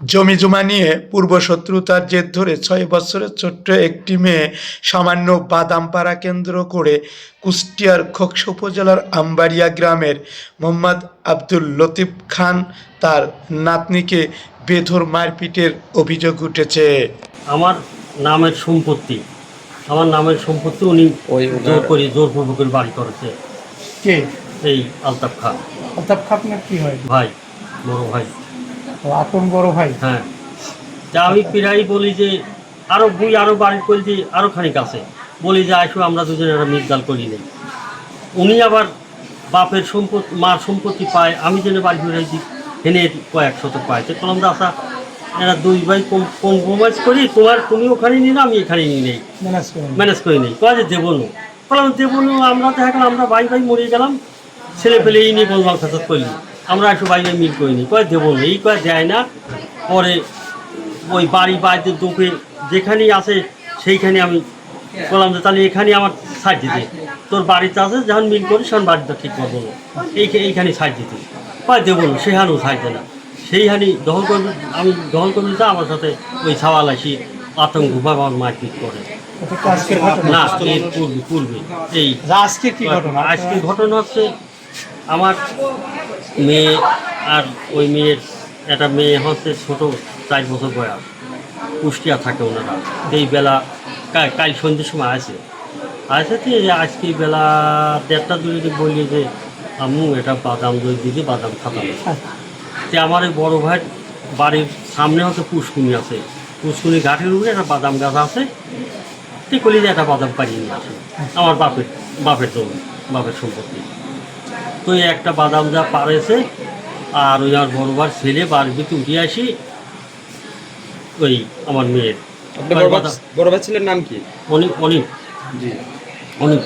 জমি জমা নিয়ে পূর্বশত্রুতার জের ধরে ছয় বছরের ছোট্ট একটি মেয়ে সামান্য বাদামপাড়া কেন্দ্র করে কুষ্টিয়ার খোকসা উপজেলার আম্বারিয়া গ্রামের মোহাম্মদ আব্দুল লতিফ খান তার নাতনিকে বেধর মারপিটের অভিযোগ উঠেছে। আমার নামের সম্পত্তি আমার নামের সম্পত্তি উনি জোর করে জোরপূর্বকের বাড়ি করেছে। কে? এই আলতাফ খান। অর্থাৎ আপনার কি হয়? ভাই বড় ভাই। ও আপন বড় ভাই? হ্যাঁ। তা আমি প্রায় বলি যে আরও বই আরও বাড়ি করছি আরও খানিক আছে। বলি যে আসো আমরা দুজনে একটা মিসগাল করি নেই উনি আবার বাপের সম্পত্তি মার সম্পত্তি পায় আমি যেন বাড়ি ফিরে দিই হেনে কয়েক শত পায়। তো কলম দাসা এরা দুই ভাই কম্প্রোমাইজ করি তোমার তুমি ওখানে নিয়ে নাও, আমি এখানে নিয়ে নেই। ম্যানেজ করে নেই কয় যে দেবো না। বললাম আমরা দেখা গেল আমরা ভাই ভাই মরে গেলাম। ছেলে পেলে এই নিয়ে বলবাল করলি। আমরা ভাই মিল করিনি। কয় দেবো না এই কয় দেয় না পরে ওই বাড়ি বাড়িতে দুপে যেখানেই আছে সেইখানে আমি বললাম যে তাহলে এখানে আমার সাইড দিতে। তোর বাড়িতে আছে যখন মিল করি তখন বাড়িটা ঠিক করব না এই এইখানে সাইড দিতে। কয় দেবো না সেখানেও সাইড দেয় না। সেইখানে দখল করবি আমি দখল করবি তা আমার সাথে ওই ছাওয়াল আসি আতঙ্ক আমার মারপিট করে। না এর পূর্বে পূর্বে। এই আজকে আজকের ঘটনা হচ্ছে আমার মেয়ে আর ওই মেয়ের, একটা মেয়ে হচ্ছে ছোট, চার বছর বয়স। কুষ্টিয়া থাকে ওনারা। এই বেলা কাল সন্ধ্যের সময় আছে তো এই যে আজকে বেলা দেড়টা দূরে বলি যে, আম্মু, এটা বাদাম দই দিদি বাদাম খাতাম যে আমার এই বড়ো ভাই বাড়ির সামনে হচ্ছে পুষ্কুনি আছে। পুষ্কুনি ঘাটের উপরে একটা বাদাম গাছ আছে। ঠিক করলি যে, একটা বাদাম পাড়িয়ে নিয়ে আসে। আমার বাপের বাপের জন্য বাপের সম্পত্তি। তো এই একটা বাদাম যা পারেছে আর ওই আমার বড় ভাই ছেলে বাড়ির ভিতরে উঠে আসি ওই আমার মেয়ের। আপনার বড় ভাই বড় ছেলের নাম কি? অনেক অনেক জি। অনেক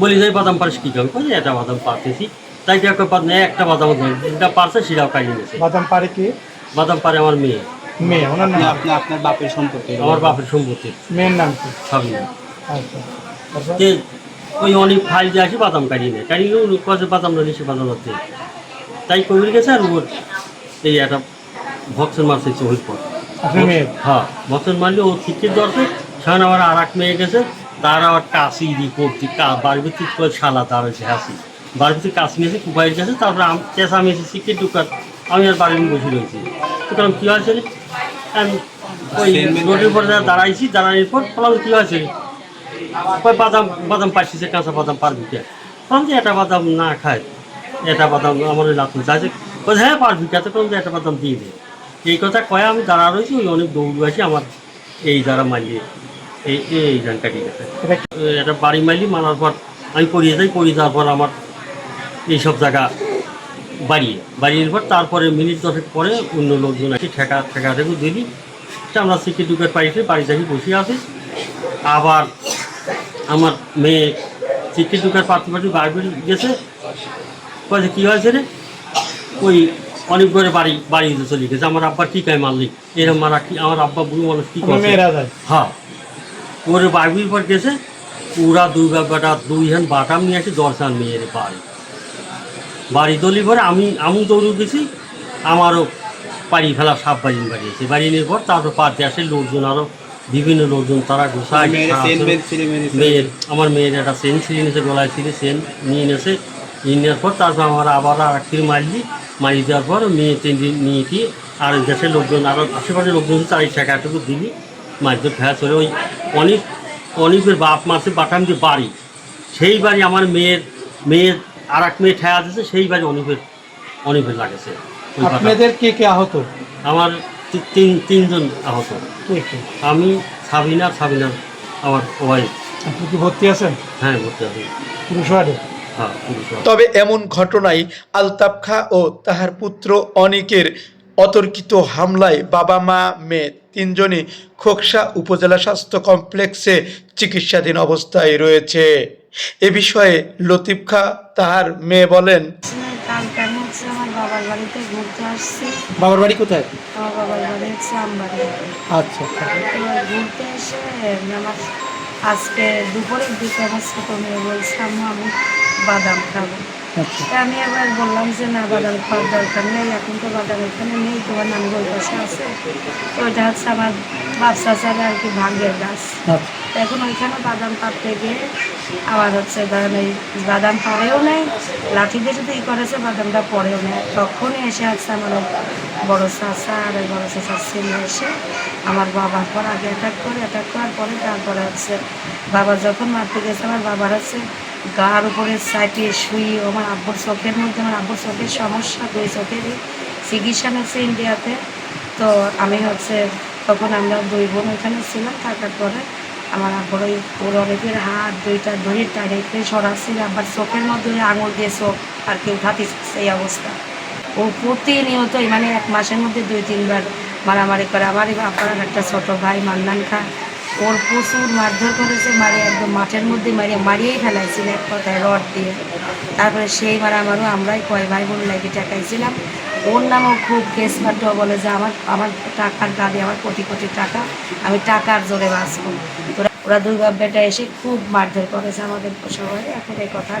বলি যে বাদাম পারিস কি কারণ কই একটা বাদাম পারতেছি। তাই কি একটা বাদাম একটা বাদাম যেটা পারছে সেটাও কাটিয়ে নিয়েছে বাদাম পারে কি? বাদাম পারে আমার মেয়ে। মেয়ে ওনার নাম আপনি আপনার বাপের সম্পর্কে আমার বাপের সম্পত্তি। মেয়ের নাম কি? সবই আচ্ছা। ওই অনেক ফাইল দিয়ে আসি বাদাম কাটিয়ে নেয়। কাটিয়ে কছে বাদাম না নিচে বাদাম হচ্ছে। তাই কবির গেছে আর ওর এই একটা ভক্সের মারছে চোহির পর। হ্যাঁ ভক্সের মারলে ও ঠিকই ধরছে। সেখানে আবার আর এক মেয়ে গেছে তার আবার কাশি করতি বাড়ির ভিত্তিক করে শালা তার হয়েছে হাসি। বাড়ির ভিত্তিক কাশি নিয়েছে কুপাইয়ের কাছে তারপরে আম চেঁচা আমি এসে শিখে ঢুকার আমি আর বাড়ির বসে রয়েছি। তো কারণ কী হয়েছে? রে? আমি ওই রোডের উপর দাঁড়াইছি দাঁড়ানোর পর বললাম কী হয়েছে? কয় বাদাম বাদাম পাইছে কাঁচা বাদাম পারবি কে? বললাম যে এটা বাদাম না খায় এটা বাদাম আমার ওই লাতুন চাইছে হ্যাঁ পারবি কে? তো যে একটা বাদাম দিয়ে দে। এই কথা কয়ে আমি দাঁড়া রয়েছি ওই অনেক দৌড় আসি আমার এই দ্বারা মারিয়ে এই এই গান কাটিয়ে গেছে। এটা বাড়ি মাইলি মারার পর আমি পড়িয়ে যাই পড়িয়ে যাওয়ার পর আমার এইসব জায়গা বাড়িয়ে বাড়িয়ে পর তারপরে মিনিট দশেক পরে অন্য লোকজন আসি ঠেকা ঠেকা ঠেকু দিলি। আমরা সিকি টুকের পাইছি বাড়ি থেকে বসে আছি আবার আমার মেয়ে টুকের পার্টি পার্টি বাড়ি গেছে। কয়েছে কী হয়েছে রে? ওই অনেক করে বাড়ি বাড়িতে চলে গেছে। আমার আব্বা কি কায় মারলি? এরকম মারা কি আমার আব্বা বুড়ো মানুষ কী যায়। হ্যাঁ। ওরে বাইবির পর গেছে পুরা দুই ব্যাপারটা দুই হান বাটাম নিয়ে আসি দশ হান মেয়ের বাড়ি। বাড়ি দলি পরে আমি আমি দৌড়ে গেছি আমারও পাড়ি ফেলা সাপ বাড়ি বাড়িয়েছে বাড়ি নিয়ে পর তারপর পাড়তে আসে লোকজন আরও বিভিন্ন লোকজন তারা ঘুষায় ছেলে আমার মেয়ের একটা সেন ছিঁড়ে নিয়েছে গলায় ছিঁড়ে সেন নিয়ে নিয়েছে নিয়ে নেওয়ার পর তারপর আমার আবার আর এক ফির মারলি। মারি দেওয়ার পর মেয়ে তিন দিন নিয়ে কি আর ওই দেশের লোকজন আরও আশেপাশের লোকজন চারি টাকাটুকু দিবি মারতে ফেয়া চলে। ওই অনেক অনেকের বাপ মাসে বাটাম যে বাড়ি। সেই বাড়ি আমার মেয়ের মেয়ের আর এক মেয়ে ঠেয়া দিয়েছে সেই বাড়ি অনেকের অনেকের লাগেছে। আপনাদের কে কে আহত? আমার তিন তিনজন আহত। আমি সাবিনা সাবিনা আমার ওয়াইফ আপনি কি ভর্তি আছেন? হ্যাঁ ভর্তি আছি। পুরুষ ওয়ার্ডে? হ্যাঁ তবে এমন ঘটনায় আলতাফ খা ও তাহার পুত্র অনিকের অতর্কিত হামলায় বাবা মা মেয়ে তিনজনই খোকসা উপজেলা স্বাস্থ্য কমপ্লেক্সে চিকিৎসাধীন অবস্থায় রয়েছে। এ বিষয়ে লতিফ খা তাহার মেয়ে বলেন কালকে আমি হচ্ছে আমার বাবার বাড়িতে ঘুরতে আসছি। বাবার বাড়ি কোথায়? আমার বাবার বাড়ি হচ্ছে আমবাড়ি। আচ্ছা। তো ঘুরতে এসে আমার আজকে দুপুরের দিকে আমার ছোটো মেয়ে বলছে আমি বাদাম খাব। আমি আবার বললাম যে না বাদাম খাওয়ার দরকার নেই এখন তো বাদাম এখানে নেই তোমার নানি ওই পাশে আছে। তো ওইটা হচ্ছে আমার বাচ্চা ছাড়া আর কি ভাগ্যের গাছ। আচ্ছা। এখন ওইখানে বাদাম পাততে গিয়ে আবার হচ্ছে ধরেন এই বাদাম পরেও নেই লাঠি দিয়ে যদি ই করেছে বাদামটা পরেও নেই। তখনই এসে আসছে আমার বড় চাষা আর ওই বড় চাষার ছেলে এসে আমার বাবার পর আগে অ্যাটাক করে অ্যাটাক করার পরে তারপরে হচ্ছে বাবা যখন মারতে গেছে আমার বাবার হচ্ছে গার উপরে সাইটে শুই আমার আব্বুর চোখের মধ্যে, আমার আব্বুর চোখের সমস্যা, দুই চোখেরই চিকিৎসা নিচ্ছে ইন্ডিয়াতে। তো আমি হচ্ছে, তখন আমরা দুই বোন ওইখানে ছিলাম, থাকার পরে আমার আব্বুর ওই ওর অনেকের হাত দুইটা ধরে টাইরে সরাচ্ছিল আবার চোখের মধ্যে আঙুল দিয়ে চোখ আর কেউ উঠাতে এই অবস্থা। ও প্রতিনিয়তই মানে এক মাসের মধ্যে দুই তিনবার মারামারি করে। আমার এই বাবার একটা ছোট ভাই মান্নান খা ওর প্রচুর মারধর করেছে মারে একদম মাঠের মধ্যে মারিয়ে মারিয়েই ফেলাইছিল এক কথায় রড দিয়ে। তারপরে সেই মারামারও আমরাই কয় ভাই বোন লাগে টাকাইছিলাম ওর নামও খুব কেস মারতে বলে যে আমার আমার টাকার গাড়ি আমার কোটি কোটি টাকা আমি টাকার জোরে বাঁচবো। ওরা ওরা দুই বাপ বেটা এসে খুব মারধর করেছে আমাদের সবাই। এখন এই কথা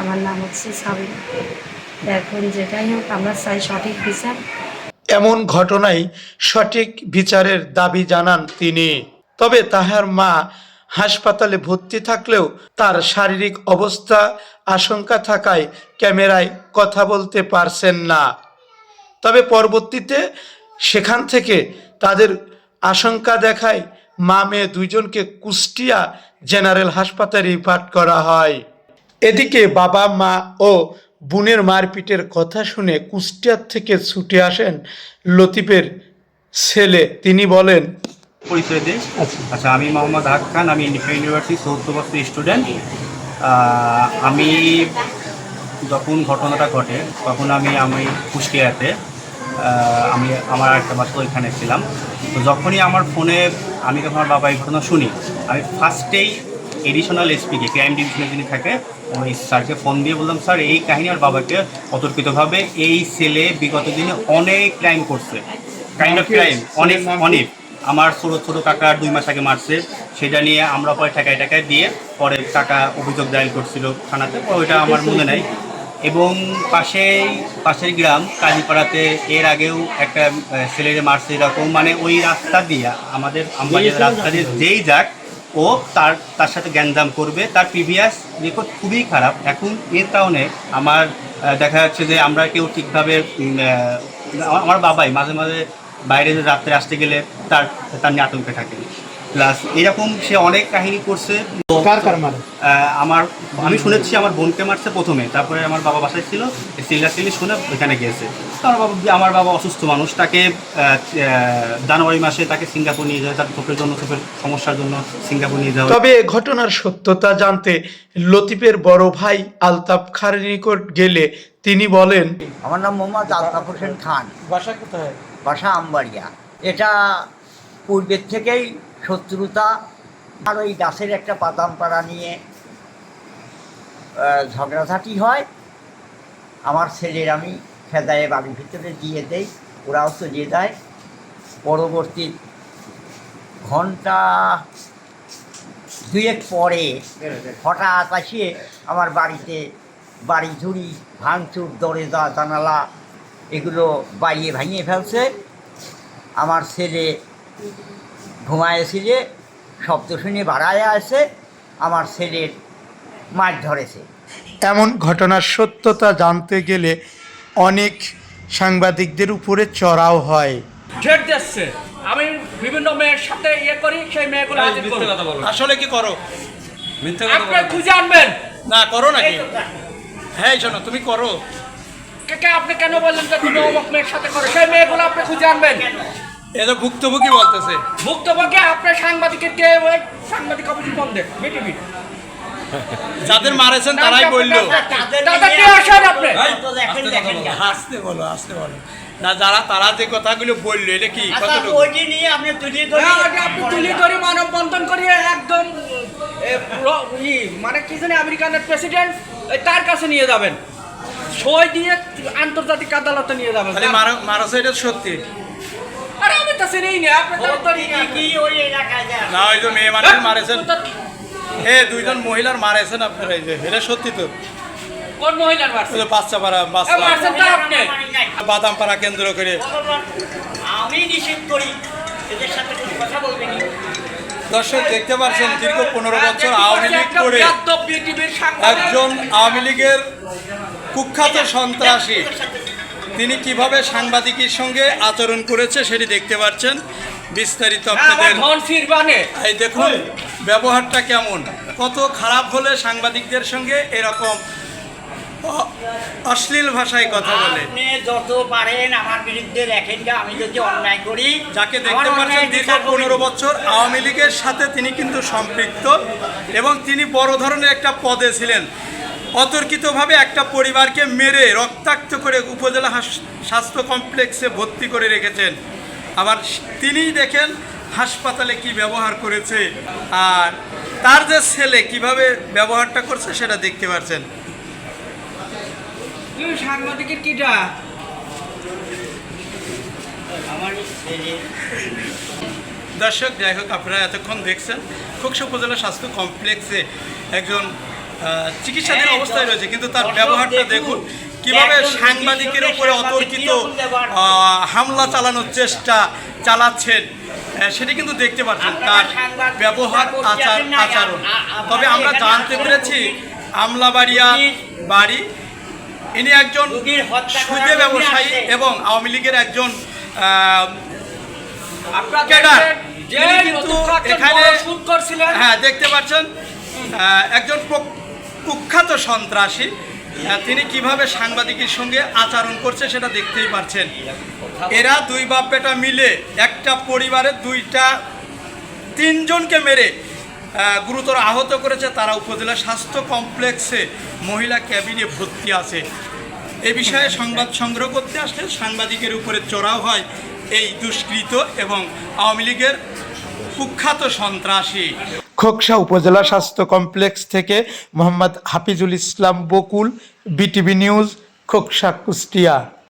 আমার নাম হচ্ছে সাবিনা। এখন যেটাই হোক আমরা চাই সঠিক বিচার। এমন ঘটনায় সঠিক বিচারের দাবি জানান তিনি। তবে তাহার মা হাসপাতালে ভর্তি থাকলেও তার শারীরিক অবস্থা আশঙ্কা থাকায় ক্যামেরায় কথা বলতে পারছেন না। তবে পরবর্তীতে সেখান থেকে তাদের আশঙ্কা দেখায় মা মেয়ে দুইজনকে কুষ্টিয়া জেনারেল হাসপাতালে রিফার করা হয়। এদিকে বাবা মা ও বোনের মারপিটের কথা শুনে কুষ্টিয়ার থেকে ছুটে আসেন লতিফের ছেলে। তিনি বলেন পরিচয় দিই আচ্ছা। আচ্ছা আমি মোহাম্মদ হাক খান আমি ইন্ডিপেন্ডেন্ট ইউনিভার্সিটি চৌদ্দ বছর স্টুডেন্ট। আমি যখন ঘটনাটা ঘটে তখন আমি আমি কুষ্টিয়াতে আমি আমার একটা বাসা ওইখানে ছিলাম। তো যখনই আমার ফোনে আমি যখন আমার বাবা এই ঘটনা শুনি আমি ফার্স্টেই এডিশনাল এসপিকে ক্রাইম ডিভিশনে যিনি থাকে ওই স্যারকে ফোন দিয়ে বললাম স্যার এই কাহিনী আর বাবাকে অতর্কিতভাবে এই ছেলে বিগত দিনে অনেক ক্রাইম করছে। কাইন্ড অফ ক্রাইম অনেক অনেক। আমার ছোট ছোট কাকা দুই মাস আগে মারছে সেটা নিয়ে আমরা পরে টাকায় টাকায় দিয়ে পরে টাকা অভিযোগ দায়ের করছিল থানাতে পরে ওইটা আমার মনে নাই। এবং পাশেই পাশের গ্রাম কালীপাড়াতে এর আগেও একটা ছেলেরে মারছে এরকম। মানে ওই রাস্তা দিয়ে আমাদের আমাদের রাস্তা দিয়ে যেই যাক ও তার তার সাথে গ্যাঞ্জাম করবে। তার প্রিভিয়াস রেকর্ড খুবই খারাপ। এখন এর কারণে আমার দেখা যাচ্ছে যে আমরা কেউ ঠিকভাবে আমার বাবাই মাঝে মাঝে বাইরে রাত্রে আসতে গেলে তার তার নিয়ে আতঙ্কে থাকে। প্লাস এরকম সে অনেক কাহিনী করছে। কার কার মারে? আহ, আমার আমি শুনেছি আমার বোনকে মারছে প্রথমে তারপরে আমার বাবা বাসায় ছিল সিল্লা সিলি শুনে ওইখানে গিয়েছে আমার বাবা আমার বাবা অসুস্থ মানুষ তাকে আহ, আহ, জানুয়ারি মাসে তাকে সিঙ্গাপুর নিয়ে যায় তার চোখের জন্য চোখের সমস্যার জন্য সিঙ্গাপুর নিয়ে যাওয়া তবে ঘটনার সত্যতা জানতে লতিফের বড় ভাই আলতাফ খানের নিকট গেলে তিনি বলেন আমার নাম মোহাম্মদ আলতাফ হোসেন খান। বাসা কোথায়? বাসা আমবাড়িয়া। এটা পূর্বের থেকেই শত্রুতা আর ওই গাছের একটা বাদাম পাড়া নিয়ে ঝগড়াঝাটি হয়। আমার ছেলের আমি খেদায়ে বাড়ির ভিতরে দিয়ে দেই, ওরাও চলে যায়। পরবর্তী ঘণ্টা দুয়েক পরে হঠাৎ আসিয়ে আমার বাড়িতে বাড়ি ঝুড়ি, ভাঙচুর দরজা জানালা, এগুলো বাইরে ভাঙিয়ে ফেলছে। আমার ছেলে ঘুমায়েছিলে শব্দ শুনে বাড়ায় আসে আমার ছেলের মাছ ধরেছে। এমন ঘটনার সত্যতা জানতে গেলে অনেক সাংবাদিকদের উপরে চড়াও হয়। ডেট দিচ্ছে আমি বিভিন্ন মেয়ের সাথে ইয়ে করি সেই মেয়েগুলো হাজির করি আসলে কি করো? আপনি খুঁজে আনবেন। না করো নাকি? হ্যাঁ শোনো তুমি করো। কে- কে আপনি কেন বললেন যে তুমি অমুক মেয়ের সাথে করো? সেই মেয়েগুলো আপনি খুঁজে আনবেন। এ তো ভুক্তভোগী বলতেছে। ভুক্তভোগী আপনার সাংবাদিকের কে ওই সাংবাদিক অফিস বন্ধে বিটিভি যাদের মারেছেন তারাই বলল। দাদা কে আসেন আপনি? আসতে বলো। আসতে বলো না যারা তারা যে কথাগুলো বলল এটা কি? আচ্ছা ওইটি নিয়ে আপনি তুলিয়ে ধরি আপনি তুলি ধরে মানব বন্ধন করিয়ে একদম ই, মানে কি জানি আমেরিকানের প্রেসিডেন্ট তার কাছে নিয়ে যাবেন। সই দিয়ে আন্তর্জাতিক আদালতে নিয়ে যাবেন। মারা- এটা সত্যি। আরে আমি তো চিনিই না আপনি তো ধরি কি ওই এলাকায় না ওই যে মেয়ে মানুষ মারেছেন। এ দুইজন মহিলার মারেছেন আপনারা এই যে এটা সত্যি তো। কোন মহিলার বাচ্চা পাড়া বাচ্চা। মারছেন তো আপনি। বাদাম পাড়া কেন্দ্র করে। আমি নিষেধ করি এদের সাথে কোনো কথা বলবেন দর্শক দেখতে পাচ্ছেন দীর্ঘ পনেরো বছর আওয়ামী লীগ করে। একজন আওয়ামী লীগের কুখ্যাত সন্ত্রাসী। তিনি কীভাবে সাংবাদিকের সঙ্গে আচরণ করেছে সেটি দেখতে পাচ্ছেন। বিস্তারিত হ্যাঁ, আপনাদের এই দেখুন ব্যবহারটা কেমন? কত খারাপ হলে সাংবাদিকদের সঙ্গে এরকম অশ্লীল ভাষায় কথা বলে? আপনি যত পারেন আমার বিরুদ্ধে লেখেন যে আমি যদি অন্যায় করি যাকে দেখতে পাচ্ছেন দীর্ঘ পনেরো বছর আওয়ামী লীগের সাথে তিনি কিন্তু সম্পৃক্ত এবং তিনি বড় ধরনের একটা পদে ছিলেন। অতর্কিতভাবে একটা পরিবারকে মেরে রক্তাক্ত করে উপজেলা স্বাস্থ্য কমপ্লেক্সে ভর্তি করে রেখেছেন। আবার তিনিই দেখেন হাসপাতালে কি ব্যবহার করেছে আর তার যে ছেলে কীভাবে ব্যবহারটা করছে সেটা দেখতে পাচ্ছেন সাংবাদিকের কিটা দর্শক যাই হোক আপনারা এতক্ষণ দেখছেন খোকসা উপজেলা স্বাস্থ্য কমপ্লেক্সে একজন চিকিৎসাধীন অবস্থায় রয়েছে কিন্তু তার ব্যবহারটা দেখুন কীভাবে সাংবাদিকের উপরে অতর্কিত হামলা চালানোর চেষ্টা চালাচ্ছেন সেটি কিন্তু দেখতে পাচ্ছেন তার ব্যবহার আচার আচরণ। তবে আমরা জানতে পেরেছি আমলাবাড়িয়া বাড়ি ইনি একজন সুদে ব্যবসায়ী এবং আওয়ামী লীগের একজন ক্যাডার। কিন্তু এখানে হ্যাঁ দেখতে পাচ্ছেন একজন কুখ্যাত সন্ত্রাসী। তিনি কীভাবে সাংবাদিকের সঙ্গে আচরণ করছে সেটা দেখতেই পারছেন। এরা দুই বাপ বেটা মিলে একটা পরিবারের দুইটা, তিনজনকে মেরে গুরুতর আহত করেছে। তারা উপজেলা স্বাস্থ্য কমপ্লেক্সে মহিলা ক্যাবিনে ভর্তি আছে। এ বিষয়ে সংবাদ সংগ্রহ করতে আসলে সাংবাদিকের উপরে চড়াও হয় এই দুষ্কৃত এবং আওয়ামী লীগের কুখ্যাত সন্ত্রাসী। খোকসা উপজেলা স্বাস্থ্য কমপ্লেক্স থেকে মোহাম্মদ হাফিজুল ইসলাম বকুল বিটিভি নিউজ খোকসা কুষ্টিয়া।